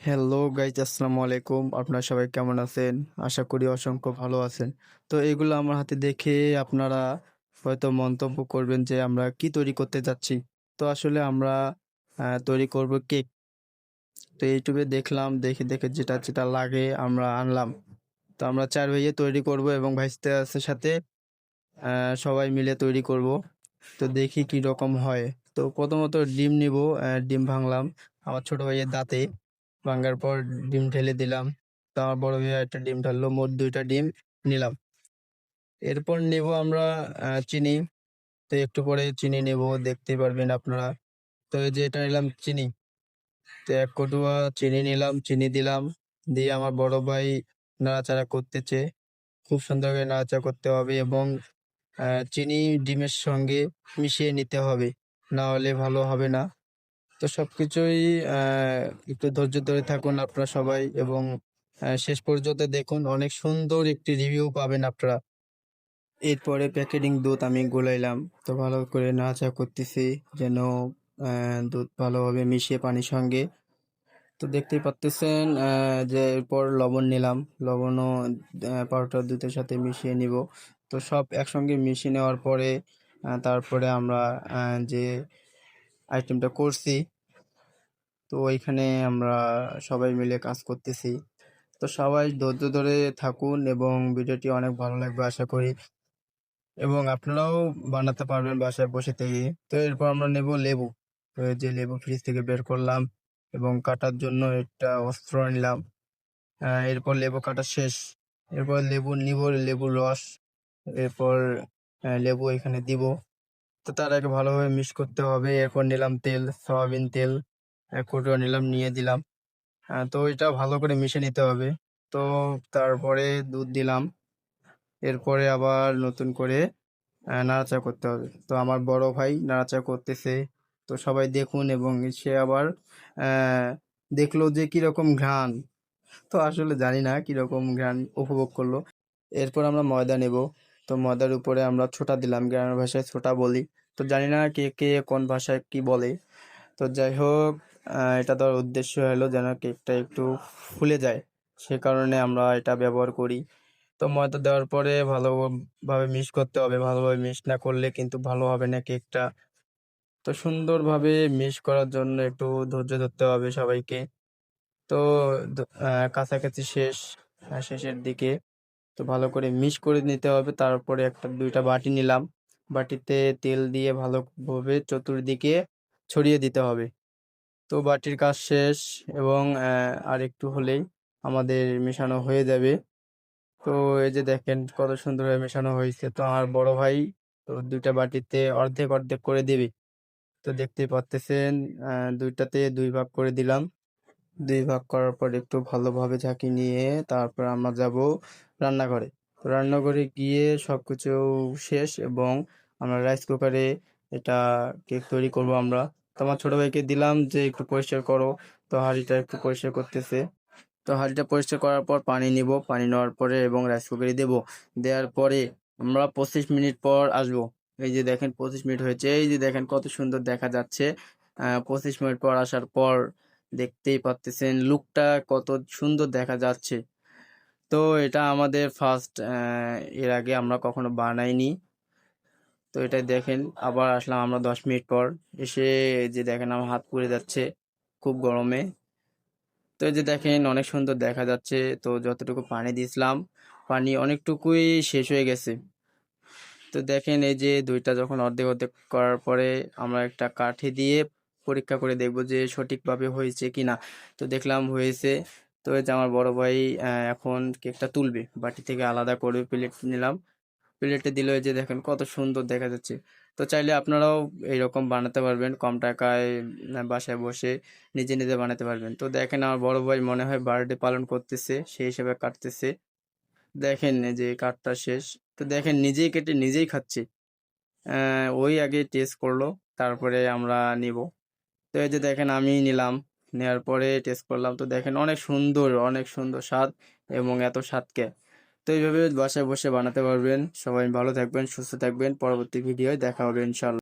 Hello guys আসসালামু আলাইকুম। আপনারা সবাই কেমন আছেন? আশা করি অসংখ্য ভালো আছেন। তো এগুলো আমার হাতে দেখে আপনারা হয়তো মন্তব্য করবেন যে আমরা কি তৈরি করতে যাচ্ছি। তো আসলে আমরা তৈরি করব কেক। তো ইউটিউবে দেখলাম, দেখে দেখে যেটা যেটা লাগে আমরা আনলাম। তো আমরা চার ভাইয়ে তৈরি করব এবং ভাইস্তে সাথে সবাই মিলে তৈরি করব। তো দেখি কি রকম হয়। তো প্রথমত ডিম নিব ডিম ভাঙলাম আমার ছোট ভাইয়ের দাঁতে। ভাঙার পর ডিম ঢেলে দিলাম। তো আমার বড় ভাইয়া একটা ডিম ঢাললো, মোট দুইটা ডিম নিলাম। এরপর নেব আমরা চিনি। তো একটু পরে চিনি নেব দেখতে পারবেন আপনারা। তো এই যে এটা নিলাম চিনি। তো এক কটুয়া চিনি নিলাম, চিনি দিলাম। দিয়ে আমার বড় ভাই নাড়াচাড়া করতেছে। খুব সুন্দর করে নাড়াচাড়া করতে হবে এবং চিনি ডিমের সঙ্গে মিশিয়ে নিতে হবে। না হলে ভালো হবে না। তো সবকিছুই আহ, একটু ধৈর্য ধরে থাকুন আপনারা সবাই এবং শেষ পর্যন্ত দেখুন অনেক সুন্দর একটি রিভিউ পাবেন আপনারা। এরপরে প্যাকেটিং দুধ আমি গোলাইলাম। তো ভালো করে নাচা করতেছি যেন দুধ ভালোভাবে মিশিয়ে পানির সঙ্গে। তো দেখতেই পাচ্তেছেন আহ, যে এরপর লবণ নিলাম। লবণও পাউডার দুধের সাথে মিশিয়ে নিব। তো সব একসঙ্গে মিশিয়ে নেওয়ার পরে তারপরে আমরা যে আইটেমটা করছি। তো ওইখানে আমরা সবাই মিলে কাজ করতেছি। তো সবাই ধৈর্য ধরে থাকুন এবং ভিডিওটি অনেক ভালো লাগবে আশা করি। এবং আপনারাও বানাতে পারবেন বাসায় বসে থেকে। তো এরপর আমরা নেব লেবু। তো যে লেবু ফ্রিজ থেকে বের করলাম এবং কাটার জন্য একটা অস্ত্র নিলাম। এরপর লেবু কাটা শেষ। এরপর লেবু নিব লেবুর রস। এরপর লেবু এখানে দিব। তো তার আগে ভালোভাবে মিক্স করতে হবে। এরপর নিলাম তেল সয়াবিন তেল এক কৌটো নিলাম নিয়ে দিলাম। আহ, তো এটা ভালো করে মিশে নিতে হবে। তো তারপরে দুধ দিলাম। এরপরে আবার নতুন করে আহ, নাড়াচাড়া করতে হবে। তো আমার বড় ভাই নাড়াচাড়া করতেছে। তো সবাই দেখুন এবং সে আবার দেখল যে কীরকম ঘ্রাণ। তো আসলে জানি না কীরকম ঘ্রাণ উপভোগ করল। এরপর আমরা ময়দা নেব। তো ময়দার উপরে আমরা ছোটা দিলাম। গ্রামের ভাষায় ছোটা বলি। তো জানি না কে কে কোন ভাষায় কি বলে। তো যাই হোক এটা দেওয়ার উদ্দেশ্য হলো যেন কেকটা একটু ফুলে যায়, সে কারণে আমরা এটা ব্যবহার করি। তো ময়দা দেওয়ার পরে ভালোভাবে মিক্স করতে হবে, ভালোভাবে মিক্স না করলে কিন্তু ভালো হবে না কেকটা। তো সুন্দরভাবে মিক্স করার জন্য একটু ধৈর্য ধরতে হবে সবাইকে। তো কাছাকাছি শেষ, শেষের দিকে তো ভালো করে মিক্স করে নিতে হবে, তারপরে একটা দুইটা বাটি নিলাম। বাটিতে তেল দিয়ে ভালোভাবে চতুর্দিকে ছড়িয়ে দিতে হবে। তো বাটির কাজ শেষ এবং আর একটু হলেই আমাদের মেশানো হয়ে যাবে। তো এই যে দেখেন কত সুন্দরভাবে মেশানো হয়েছে। তো আমার বড় ভাই তো দুইটা বাটিতে অর্ধেক অর্ধেক করে দেবে। তো দেখতেই পাচ্তেছেন দুইটাতে দুই ভাগ করে দিলাম। দুই ভাগ করার পর একটু ভালোভাবে ঝাঁকি নিয়ে তারপর আমরা যাব রান্নাঘরে। তো রান্নাঘরে গিয়ে সব কিছু শেষ এবং আমরা রাইস কুকারে এটা কেক তৈরি করব আমরা। তো আমার ছোটো ভাইকে দিলাম যে একটু পরিষ্কার করো। তো হাঁড়িটা একটু পরিষ্কার করতেছে। তো হাঁড়িটা পরিষ্কার করার পর পানি নিব। পানি নেওয়ার পরে এবং রাইস কুকারে দেব। দেওয়ার পরে আমরা পঁচিশ মিনিট পর আসব। এই যে দেখেন পঁচিশ মিনিট হয়েছে। এই যে দেখেন কত সুন্দর দেখা যাচ্ছে। পঁচিশ মিনিট পর আসার পর দেখতেই পাচ্তেছেন লুকটা কত সুন্দর দেখা যাচ্ছে। তো এটা আমাদের ফার্স্ট এর আগে আমরা কখনো বানাইনি। তো এটা দেখেন, আবার আসলাম আমরা দশ মিনিট পর। এসে যে দেখেন আমার হাত পুড়ে যাচ্ছে খুব গরমে। তো এই যে দেখেন অনেক সুন্দর দেখা যাচ্ছে। তো যতটুকু পানি দিয়েছিলাম, পানি অনেকটুকুই শেষ হয়ে গেছে। তো দেখেন এই যে দুইটা যখন অর্ধেক অর্ধেক করার পরে আমরা একটা কাঠি দিয়ে পরীক্ষা করে দেখব যে সঠিকভাবে হয়েছে কিনা। তো দেখলাম হয়েছে। তো এই যে আমার বড় ভাই এখন কেকটা তুলবে। বাটি থেকে আলাদা করে প্লেট নিলাম। প্লেটে দিল এই যে দেখেন কত সুন্দর দেখা যাচ্ছে। তো চাইলে আপনারাও এইরকম বানাতে পারবেন, কম টাকায় বাসায় বসে নিজে নিজে বানাতে পারবেন। তো দেখেন আমার বড় ভাই মনে হয় বার্থডে পালন করতেছে সেই হিসেবে কাটতেছে। দেখেন যে কাঠটা শেষ। তো দেখেন নিজেই কেটে নিজেই খাচ্ছে। ওই আগে টেস্ট করল, তারপরে আমরা নিব। তো এই যে দেখেন আমি নিলাম। নেওয়ার পরে টেস্ট করলাম। তো দেখেন অনেক সুন্দর অনেক সুন্দর স্বাদ এবং এত স্বাদকে। তো এইভাবে বাসায় বসে বানাতে পারবেন। সবাই ভালো থাকবেন, সুস্থ থাকবেন। পরবর্তী ভিডিওয় দেখা হবে ইনশাল্লাহ